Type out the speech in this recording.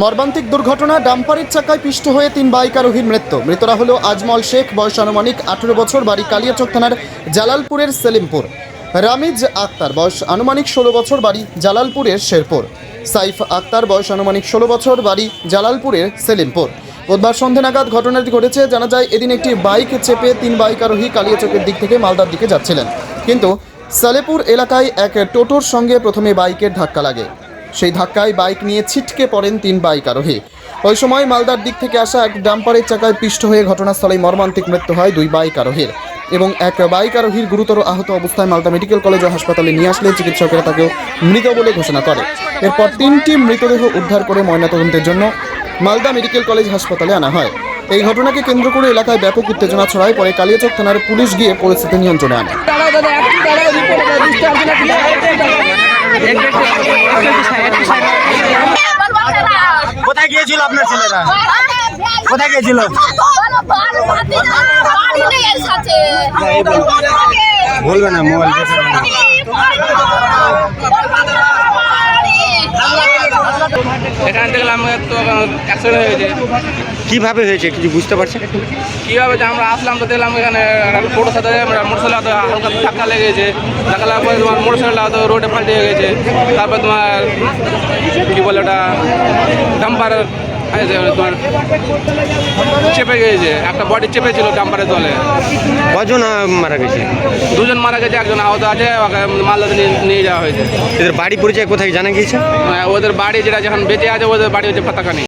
মর্মান্তিক দুর্ঘটনা ডাম্পারের চাকায় পিষ্ট হয়ে তিন বাইক আরোহীর মৃত্যু। মৃতরা হল আজমল শেখ, বয়স আনুমানিক আঠেরো বছর, বাড়ি কালিয়াচক থানার জালালপুরের সেলিমপুর। রামিজ আক্তার, বয়স আনুমানিক ষোলো বছর, বাড়ি জালালপুরের শেরপুর। সাইফ আক্তার, বয়স আনুমানিক ষোলো বছর, বাড়ি জালালপুরের সেলিমপুর। বুধবার সন্ধে নাগাদ ঘটনাটি ঘটেছে, জানা যায় এদিন একটি বাইক চেপে তিন বাইক আরোহী কালিয়াচকের দিক থেকে মালদার দিকে যাচ্ছিলেন। কিন্তু সালেপুর এলাকায় এক টোটোর সঙ্গে প্রথমে বাইকের ধাক্কা লাগে। সেই ধাক্কায় বাইক নিয়ে ছিটকে পড়েন তিন বাইক আরোহী। ওই সময় মালদার দিক থেকে আসা এক ডাম্পারের চাকায় পিষ্ট হয়ে ঘটনাস্থলে মর্মান্তিক মৃত্যু হয় দুই বাইক আরোহীর এবং এক বাইক আরোহীর গুরুতর আহত অবস্থায় মালদা মেডিকেল কলেজ ও হাসপাতালে নিয়ে আসলে চিকিৎসকেরা তাকে মৃত বলে ঘোষণা করে। এরপর তিনটি মৃতদেহ উদ্ধার করে ময়নাতদন্তের জন্য মালদা মেডিকেল কলেজ হাসপাতালে আনা হয়। এই ঘটনাকে কেন্দ্র করে এলাকায় ব্যাপক উত্তেজনা ছড়ায়, পরে কালিয়াচক থানার পুলিশ গিয়ে পরিস্থিতি নিয়ন্ত্রণে আনে দাঁড়াও দাদা একটু দাঁড়াও রিপোর্ট দাও বুঝতে পারছি না একটু কোথায় গিয়েছিল আপনার ছেলেরা? কোথায় গিয়েছিল? বলবে না মোবাইল এখানে দেখলাম তো অ্যাক্সিডেন্ট হয়েছে কীভাবে হয়েছে কিছু বুঝতে পারছেন? কীভাবে যে আমরা আসলাম তো দেখলাম এখানে মোটর সাথে মোটরসাইকেল হয়তো হালকা ধাক্কা লেগেছে ধাক্কা লাগার পরে তোমার মোটরসাইকেল হয়তো রোডে পাল্টে গেছে। তারপর তোমার কি বলে ওটা ডাম্পার তোমার চেপে গিয়েছে একটা বডি চেপে ছিল ডাম্পারের দলে কজন মারা গেছে? দুজন মারা গেছে একজন আহত আছে ওকে মালদাতে নিয়ে নিয়ে যাওয়া হয়েছে। এদের বাড়ি পরিচয় কোথায় জানা গিয়েছে? ওদের বাড়ি যেটা যখন বেঁচে আছে ওদের বাড়ি হচ্ছে পাতাকানি